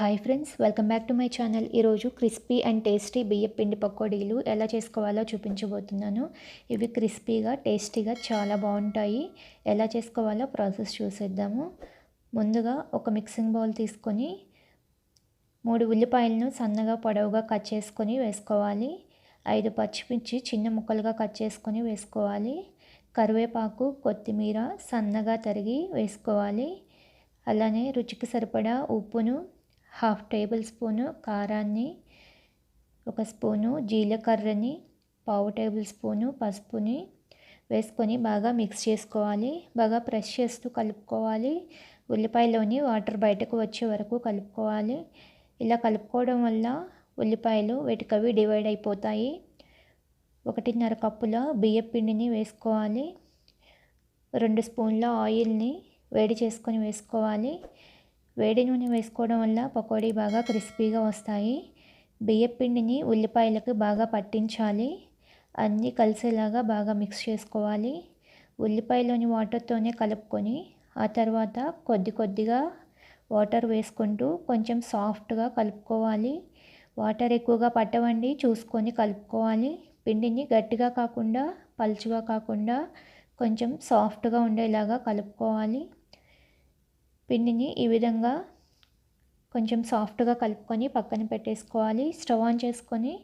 Hi friends welcome back to my channel ఈరోజు crispy and tasty బియ్యం పిండి పకోడీలు ఎలా చేసుకోవాలో చూపించబోతున్నాను. ఇవి క్రిస్పీగా టేస్టీగా చాలా బాగుంటాయి. ఎలా చేసుకోవాలో ప్రాసెస్ చూసేద్దాము. ముందుగా ఒక మిక్సింగ్ బౌల్ తీసుకొని మూడు ఉల్లిపాయలను సన్నగా పొడవుగా కట్ చేసుకొని వేసుకోవాలి. ఐదు పచ్చిమిర్చి చిన్న ముక్కలుగా కట్ చేసుకొని వేసుకోవాలి. కరివేపాకు కొత్తిమీర సన్నగా తరిగి వేసుకోవాలి. అలానే రుచికి సరిపడా ఉప్పును హాఫ్ టేబుల్ స్పూను కారాన్ని ఒక స్పూను జీలకర్రని పావు టేబుల్ స్పూను పసుపుని వేసుకొని బాగా మిక్స్ చేసుకోవాలి. బాగా ప్రెస్ చేస్తూ కలుపుకోవాలి. ఉల్లిపాయలోని వాటర్ బయటకు వచ్చే వరకు కలుపుకోవాలి. ఇలా కలుపుకోవడం వల్ల ఉల్లిపాయలు వెటికవి డివైడ్ అయిపోతాయి. ఒకటిన్నర కప్పుల బియ్య పిండిని వేసుకోవాలి. రెండు స్పూన్ల ఆయిల్ని వేడి చేసుకొని వేసుకోవాలి. వేడి నూనె వేసుకోవడం వల్ల పకోడీ బాగా క్రిస్పీగా వస్తాయి. బియ్యపిండిని ఉల్లిపాయలకు బాగా పట్టించాలి. అన్నీ కలిసేలాగా బాగా మిక్స్ చేసుకోవాలి. ఉల్లిపాయలోని వాటర్తోనే కలుపుకొని ఆ తర్వాత కొద్ది కొద్దిగా వాటర్ వేసుకుంటూ కొంచెం సాఫ్ట్గా కలుపుకోవాలి. వాటర్ ఎక్కువగా పట్టవండి చూసుకొని కలుపుకోవాలి. పిండిని గట్టిగా కాకుండా పలుచుగా కాకుండా కొంచెం సాఫ్ట్గా ఉండేలాగా కలుపుకోవాలి. పిండిని ఈ విధంగా కొంచెం సాఫ్ట్గా కలుపుకొని పక్కన పెట్టేసుకోవాలి. స్టవ్ ఆన్ చేసుకొని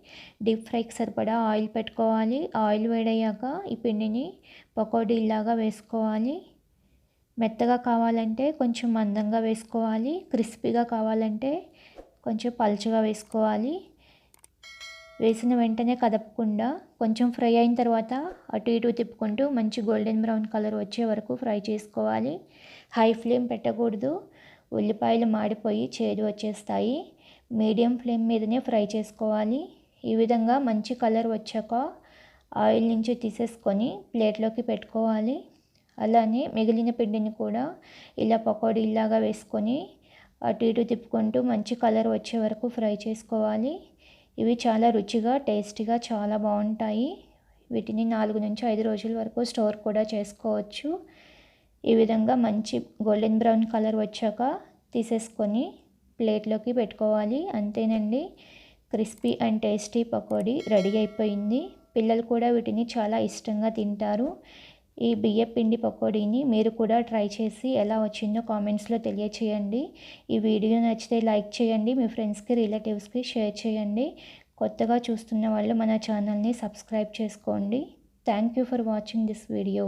డీప్ ఫ్రైకి సరిపడా ఆయిల్ పెట్టుకోవాలి. ఆయిల్ వేడయ్యాక ఈ పిండిని పకోడీలాగా వేసుకోవాలి. మెత్తగా కావాలంటే కొంచెం మందంగా వేసుకోవాలి. క్రిస్పీగా కావాలంటే కొంచెం పలుచగా వేసుకోవాలి. వేసిన వెంటనే కదపకుండా కొంచెం ఫ్రై అయిన తర్వాత అటు ఇటు తిప్పుకుంటూ మంచి గోల్డెన్ బ్రౌన్ కలర్ వచ్చే వరకు ఫ్రై చేసుకోవాలి. హై ఫ్లేమ్ పెట్టకూడదు. ఉల్లిపాయలు మాడిపోయి చేదు వచ్చేస్తాయి. మీడియం ఫ్లేమ్ మీదనే ఫ్రై చేసుకోవాలి. ఈ విధంగా మంచి కలర్ వచ్చాక ఆయిల్ నుంచి తీసేసుకొని ప్లేట్లోకి పెట్టుకోవాలి. అలానే మిగిలిన పిండిని కూడా ఇలా పకోడీలాగా వేసుకొని అటు ఇటు తిప్పుకుంటూ మంచి కలర్ వచ్చే వరకు ఫ్రై చేసుకోవాలి. ఇవి చాలా రుచిగా టేస్టీగా చాలా బాగుంటాయి. వీటిని నాలుగు నుంచి ఐదు రోజుల వరకు స్టోర్ కూడా చేసుకోవచ్చు. ఈ విధంగా మంచి గోల్డెన్ బ్రౌన్ కలర్ వచ్చాక తీసేసుకొని ప్లేట్లోకి పెట్టుకోవాలి. అంతేనండి. Crispy and tasty pakoda ready అయిపోయింది. పిల్లలు కూడా వీటిని చాలా ఇష్టంగా తింటారు. ఈ బియ్య పిండి పకోడీని మీరు కూడా ట్రై చేసి ఎలా వచ్చిందో కామెంట్స్లో తెలియచేయండి. ఈ వీడియో నచ్చితే లైక్ చేయండి మీ ఫ్రెండ్స్కి రిలేటివ్స్కి షేర్ చేయండి. కొత్తగా చూస్తున్న వాళ్ళు మన ఛానల్ని సబ్స్క్రైబ్ చేసుకోండి. Thank you for watching this video.